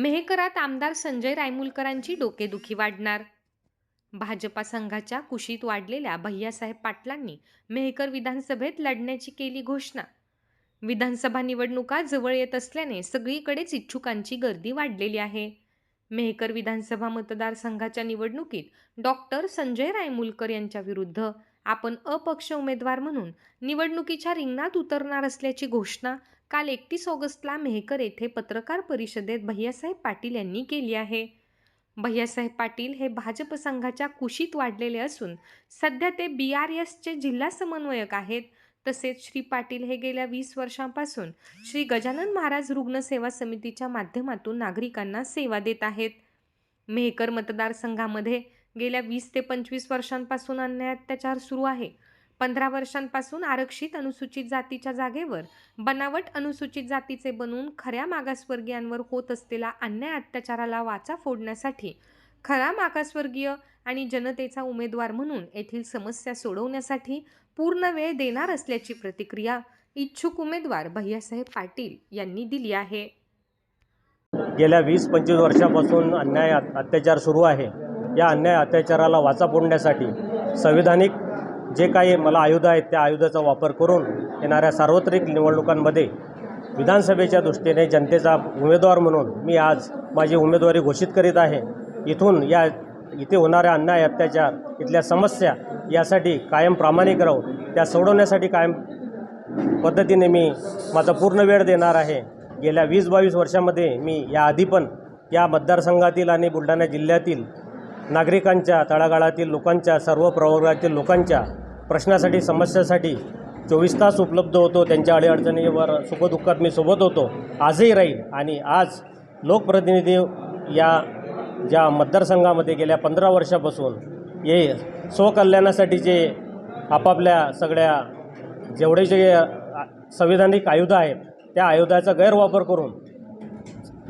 मेहकरात आमदार संजय रायमुलकरांची डोकेदुखी वाढणार. भाजपा संघाच्या कुशीत वाढलेल्या भैयासाहेब पाटलांनी मेहकर विधानसभेत लढण्याची केली घोषणा. विधानसभा निवडणुका जवळ येत असल्याने सगळीकडेच इच्छुकांची गर्दी वाढलेली आहे. मेहकर विधानसभा मतदारसंघाच्या निवडणुकीत डॉक्टर संजय रायमुलकर यांच्या विरुद्ध आपण अपक्ष उमेदवार म्हणून निवडणुकीच्या रिंगणात उतरणार असल्याची घोषणा काल एकतीस ऑगस्टला मेहकर येथे पत्रकार परिषदेत भैयासाहेब पाटील यांनी केली आहे. भैयासाहेब पाटील हे भाजप संघाच्या कुशीत वाढलेले असून सध्या ते बी आर एसचे जिल्हा समन्वयक आहेत. तसेच श्री पाटील हे गेल्या वीस वर्षांपासून श्री गजानन महाराज रुग्णसेवा समितीच्या माध्यमातून नागरिकांना सेवा देत आहेत. मेहकर मतदारसंघामध्ये गेल्या वीस ते पंचवीस वर्षांपासून अन्याय अत्याचार सुरू आहे. पंधरा वर्षांपासून आरक्षित अनुसूचित जातीच्या जागेवर बनावट अनुसूचित जातीचे बनवून खऱ्या मागासवर्गीयांवर होत असलेला अन्याय अत्याचाराला वाचा फोडण्यासाठी खरा मागासवर्गीय आणि जनतेचा उमेदवार म्हणून येथील समस्या सोडवण्यासाठी पूर्ण वेळ देणार असल्याची प्रतिक्रिया इच्छुक उमेदवार भैयासाहेब पाटील यांनी दिली आहे. गेल्या वीस पंचवीस वर्षापासून अन्याय अत्याचार सुरू आहे. या अन्याय अत्याचाराला वाचा फोडण्यासाठी संविधानिक जे काही मला आयुध आहेत त्या आयुधाचा वापर करून येणाऱ्या सार्वत्रिक निवडणुकांमध्ये विधानसभेच्या दृष्टीने जनतेचा उमेदवार म्हणून मी आज माझी उमेदवारी घोषित करीत आहे. इथून या इथे होणाऱ्या अन्याय अत्याचार इथल्या समस्या यासाठी कायम प्रामाणिक राहून त्या सोडवण्यासाठी कायम पद्धतीने मी माझा पूर्ण वेळ देणार आहे. गेल्या वीस बावीस वर्षामध्ये मी या आधी पण या मतदारसंघातील आणि बुलढाणा जिल्ह्यातील नागरिकांच्या तळागाळातील लोकांच्या सर्व प्रवर्गातील लोकांच्या प्रश्नासाठी समस्यासाठी चोवीस तास उपलब्ध होतो. त्यांच्या अडीअडचणीवर सुखदुःखात मी सोबत होतो. आजही राहील आणि आज लोकप्रतिनिधी या ज्या मतदारसंघामध्ये गेल्या पंधरा वर्षापासून हे स्वकल्याणासाठी जे आपापल्या सगळ्या जेवढे जे संविधानिक आयुध आहेत त्या आयुधाचा गैरवापर करून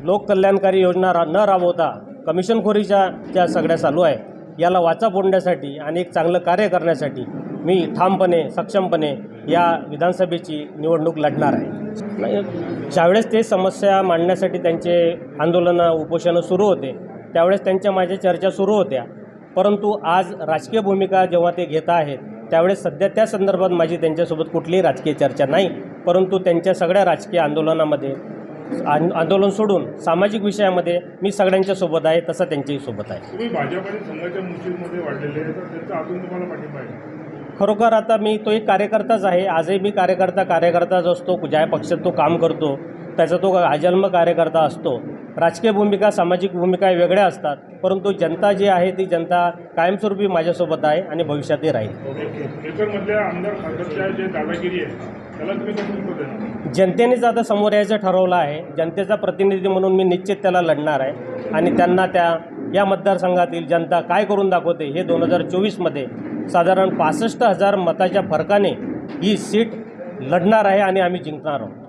लोककल्याणकारी योजना रा न राबवता कमिशनखोरीच्या ज्या सगळ्या चालू आहे याला वाचा फोडण्यासाठी आणि एक चांगलं कार्य करण्यासाठी मी ठामपणे सक्षमपणे या विधानसभेची निवडणूक लढणार आहे. ज्यावेळेस ते समस्या मांडण्यासाठी त्यांचे आंदोलनं उपोषणं सुरू होते त्यावेळेस त्यांच्या माझ्या चर्चा सुरू होत्या. परंतु आज राजकीय भूमिका जेव्हा ते घेत आहेत त्यावेळेस सध्या त्या संदर्भात माझी त्यांच्यासोबत कुठलीही राजकीय चर्चा नाही. परंतु त्यांच्या सगळ्या राजकीय आंदोलनामध्ये आंदोलन सोडून सामाजिक विषयामध्ये मी सगळ्यांच्या सोबत आहे तसं त्यांच्याही सोबत आहे. खरोखर आता मी तो एक कार्यकर्ताच आहे. आजही मी कार्यकर्ता कार्यकर्ताच असतो. ज्या पक्षात तो काम करतो त्याचा तो अजन्म कार्यकर्ता असतो. राजकीय भूमिका सामाजिक भूमिका वेगळ्या असतात. परंतु जनता जी आहे ती जनता कायमस्वरूपी माझ्यासोबत आहे आणि भविष्यातही राहील. जनतेनेच आता समोर यायचं ठरवलं आहे. जनतेचा प्रतिनिधी म्हणून मी निश्चित त्याला लढणार आहे. आणि त्यांना त्या या मतदारसंघातील जनता काय करून दाखवते हे दोन हजार चोवीसमध्ये साधारण पासष्ट हजार मताच्या फरकाने ही सीट लढणार आहे आणि आम्ही जिंकणार आहोत.